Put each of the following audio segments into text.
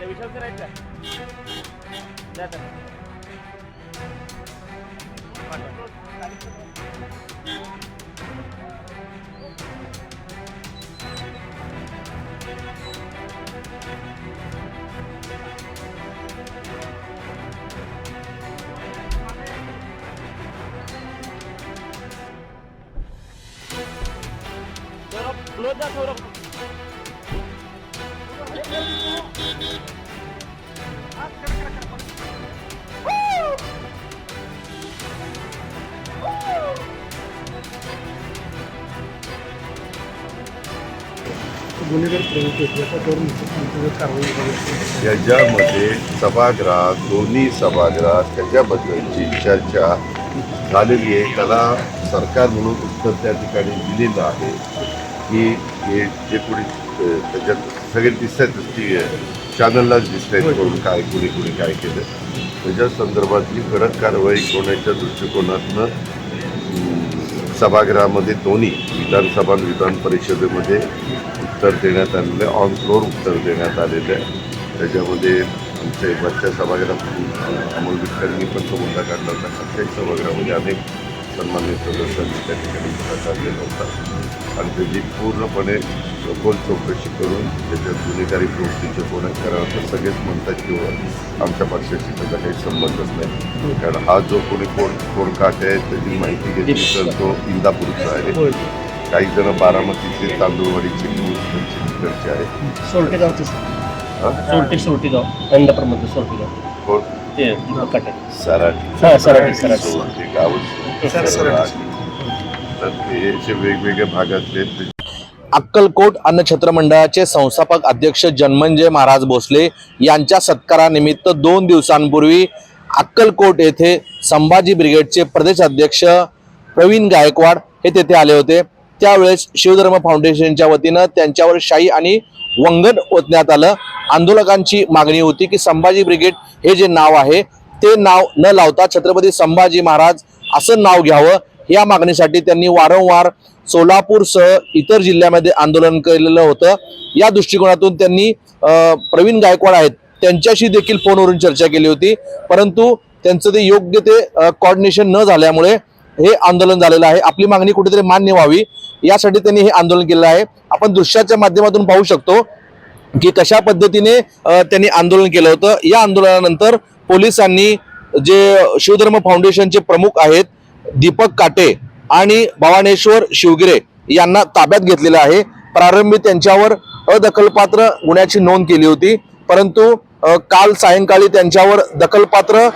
का विशाल सर आहेत का द्या त्यांना. सौरभ, close जा सौरभ. याच्यामध्ये सभागृहात दोन्ही सभागृहात त्याच्याबद्दलची चर्चा झालेली आहे त्याला सरकार म्हणून उत्तर त्या ठिकाणी दिलेलं आहे की हे जे कोणी त्याच्यात सगळे दिसतायतच ती चॅनललाच दिसत आहेत कोण काय कुणी कुणी काय केलं. त्याच्या संदर्भातली कडक कारवाई होण्याच्या दृष्टिकोनातनं सभागृहामध्ये दोन्ही विधानसभा आणि विधान परिषदेमध्ये उत्तर देण्यात आलेलं आहे ऑन फ्लोअर उत्तर देण्यात आलेलं आहे. त्याच्यामध्ये आमच्या वरच्या सभागृहात अमोल विटकरांनी पण तो मुद्दा काढला होता. आमच्याही सभागृहामध्ये अनेक सन्मान्य सदस्यांनी त्या ठिकाणी पुढाकार दिला होता आणि त्याची पूर्णपणे सखोल चौकशी करून त्याच्यात गुन्हेगारी प्रवृत्तीचे कोण आहे कारण आता सगळेच म्हणतात की बुवा, आमच्या पक्षाशी त्याचा काही संबंधच नाही. कारण हा जो कोणी कोण कोण काटे आहे त्याची माहिती घेतली तर तो इंदापूरचा आहे. काही जण बारामतीचे तांदूळवाडीचे तिकडचे आहेत सोलटे गावचे हा? सोरटी सोरटी गाव अंदापूरमध्ये सोरटी गाव कोण? ते सराठी. हा, सराठी, सराठी. गावच वेगवेगळ्या भागातले अक्कलकोट अन्न छत्र मंडळाचे संस्थापक अध्यक्ष जन्मंजय महाराज भोसले यांच्या सत्कारानिमित्त दोन दिवसांपूर्वी अक्कलकोट येथे संभाजी ब्रिगेडचे प्रदेश अध्यक्ष प्रवीण गायकवाड हे तेथे आले होते. त्यावेळेस शिवधर्म फाउंडेशनच्या वतीनं त्यांच्यावर शाही आणि वंगण ओतण्यात आलं. आंदोलकांची मागणी होती की संभाजी ब्रिगेड हे जे नाव आहे ते नाव न लावता छत्रपती संभाजी महाराज असं नाव घ्यावं. या मागणीसाठी त्यांनी वारंवार सोलापूरसह इतर जिल्ह्यामध्ये आंदोलन केलेलं होतं. या दृष्टिकोनातून त्यांनी प्रवीण गायकवाड आहेत त्यांच्याशी देखील फोनवरून चर्चा केली होती. परंतु त्यांचं ते योग्य ते कॉर्डिनेशन न झाल्यामुळे हे आंदोलन झालेलं आहे. आपली मागणी कुठेतरी मान्य व्हावी. यासाठी त्यांनी हे आंदोलन केलं आहे. आपण दृश्याच्या माध्यमातून पाहू शकतो की कशा पद्धतीने त्यांनी आंदोलन केलं होतं. या आंदोलनानंतर पोलिसांनी जे शिवधर्म फाउंडेशनचे प्रमुख आहेत दीपक काटे आणि भवानेश्वर शिवगिरे यांना ताब्यात घेतलेलं आहे. प्रारंभी त्यांच्यावर अदखलपात्र गुन्ह्याची नोंद केली होती. परंतु काल सायंकाळी त्यांच्यावर दखलपात्र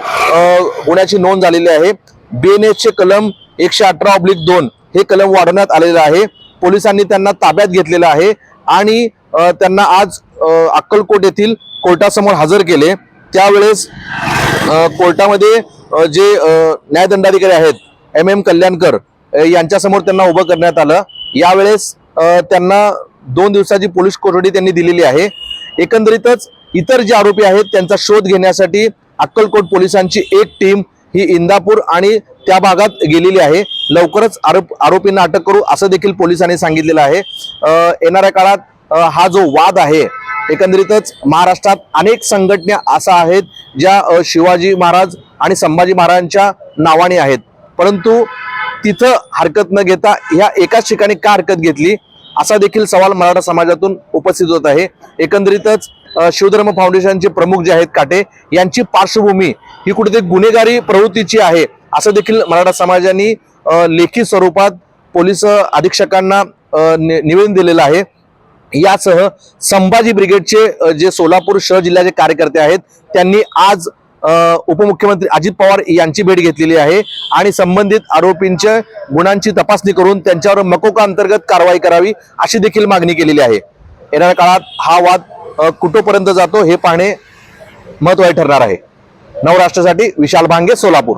गुन्ह्याची नोंद झालेली आहे. बीएनएसचे कलम एकशे अठरा ऑब्लिक दोन हे कलम वाढवण्यात आलेलं आहे. पोलिसांनी त्यांना ताब्यात घेतलेलं आहे आणि त्यांना आज अक्कलकोट येथील कोर्टासमोर हजर केले. त्यावेळेस कोर्टामध्ये जे न्यायदंडाधिकारी आहेत एम एम कल्याणकर यांच्यासमोर त्यांना उभं करण्यात आलं. यावेळेस त्यांना दोन दिवसाची पोलीस कोठडी त्यांनी दिलेली आहे. एकंदरीतच इतर जे आरोपी आहेत त्यांचा शोध घेण्यासाठी अक्कलकोट पोलिसांची एक टीम ही इंदापूर आणि त्या भागात गेलेली आहे. लवकरच आरोप आरोपींना अटक करू असं देखील पोलिसांनी सांगितलेलं आहे. येणाऱ्या काळात हा जो वाद आहे एकंदरीतच महाराष्ट्रात अनेक संघटना असा आहेत ज्या शिवाजी महाराज आणि संभाजी महाराजांच्या नावाने आहेत. परंतु तिथं हरकत न घेता ह्या एकाच ठिकाणी का हरकत घेतली? असा देखील सवाल मराठा समाजातून उपस्थित होत आहे. एकंदरीतच शिवधर्म फाउंडेशनचे प्रमुख जे आहेत काटे यांची पार्श्वभूमी ही कुठेतरी गुन्हेगारी प्रवृत्तीची आहे असं देखील मराठा समाजाने लेखी स्वरूपात पोलीस अधीक्षकांना नि- निवेदन दिलेलं आहे. यासह संभाजी ब्रिगेडचे जे सोलापूर शहर जिल्ह्याचे कार्यकर्ते आहेत त्यांनी आज उपमुख्यमंत्री अजित पवार यांची भेट घेतलेली आहे आणि संबंधित आरोपींच्या गुणांची तपासणी करून त्यांच्यावर मकोका अंतर्गत कारवाई करावी अशी देखील मागणी केलेली आहे. येणाऱ्या काळात हा वाद कुठोपर्यंत जातो हे पाहणे महत्त्वाचे ठरणार आहे. नवराष्ट्रासाठी विशाल भांगे सोलापूर.